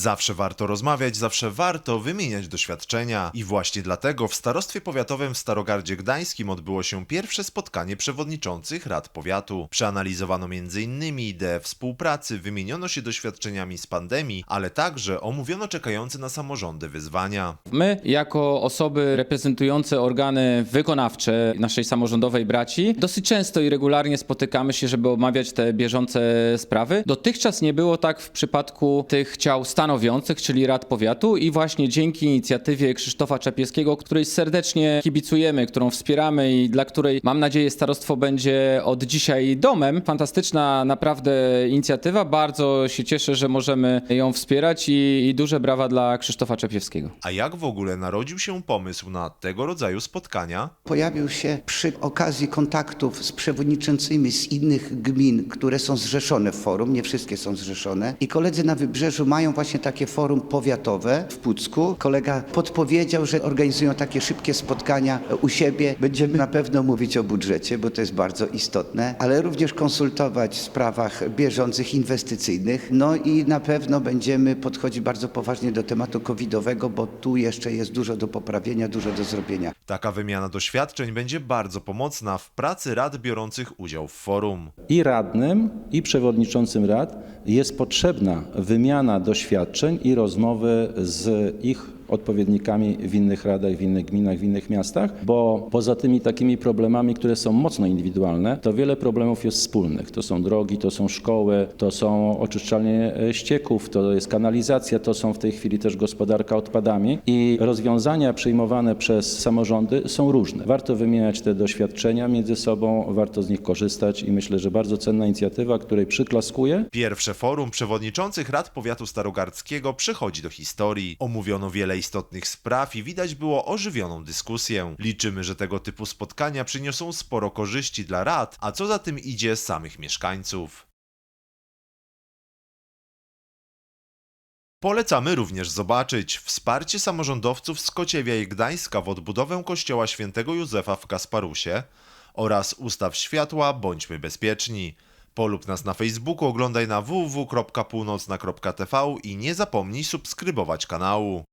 Zawsze warto rozmawiać, zawsze warto wymieniać doświadczenia. I właśnie dlatego w Starostwie Powiatowym w Starogardzie Gdańskim odbyło się pierwsze spotkanie przewodniczących rad powiatu. Przeanalizowano m.in. ideę współpracy, wymieniono się doświadczeniami z pandemii, ale także omówiono czekające na samorządy wyzwania. My, jako osoby reprezentujące organy wykonawcze naszej samorządowej braci, dosyć często i regularnie spotykamy się, żeby omawiać te bieżące sprawy. Dotychczas nie było tak w przypadku tych ciał stanowiących, czyli rad powiatu i właśnie dzięki inicjatywie Krzysztofa Czapieskiego, której serdecznie kibicujemy, którą wspieramy i dla której mam nadzieję starostwo będzie od dzisiaj domem. Fantastyczna naprawdę inicjatywa. Bardzo się cieszę, że możemy ją wspierać i, i duże brawa dla Krzysztofa Czapiewskiego. A jak w ogóle narodził się pomysł na tego rodzaju spotkania? Pojawił się przy okazji kontaktów z przewodniczącymi z innych gmin, które są zrzeszone w forum, nie wszystkie są zrzeszone. I koledzy na Wybrzeżu mają właśnie takie forum powiatowe w Pucku. Kolega podpowiedział, że organizują takie szybkie spotkania u siebie. Będziemy na pewno mówić o budżecie, bo to jest bardzo istotne, ale również konsultować w sprawach bieżących, inwestycyjnych. No i na pewno będziemy podchodzić bardzo poważnie do tematu covidowego, bo tu jeszcze jest dużo do poprawienia, dużo do zrobienia. Taka wymiana doświadczeń będzie bardzo pomocna w pracy rad biorących udział w forum. i radnym, i przewodniczącym rad jest potrzebna wymiana doświadczeń i rozmowy z ich odpowiednikami w innych radach, w innych gminach, w innych miastach, bo poza tymi takimi problemami, które są mocno indywidualne, to wiele problemów jest wspólnych. To są drogi, to są szkoły, to są oczyszczalnie e, ścieków, to jest kanalizacja, to są w tej chwili też gospodarka odpadami i rozwiązania przyjmowane przez samorządy są różne. Warto wymieniać te doświadczenia między sobą, warto z nich korzystać i myślę, że bardzo cenna inicjatywa, której przyklaskuję. Pierwsze forum przewodniczących rad powiatu starogardzkiego przychodzi do historii. Omówiono wiele istotnych spraw i widać było ożywioną dyskusję. Liczymy, że tego typu spotkania przyniosą sporo korzyści dla rad, a co za tym idzie samych mieszkańców. Polecamy również zobaczyć wsparcie samorządowców z Kociewia i Gdańska w odbudowę kościoła świętego Józefa w Kasparusie oraz ustaw światła Bądźmy bezpieczni. Polub nas na Facebooku, oglądaj na www.północna.tv i nie zapomnij subskrybować kanału.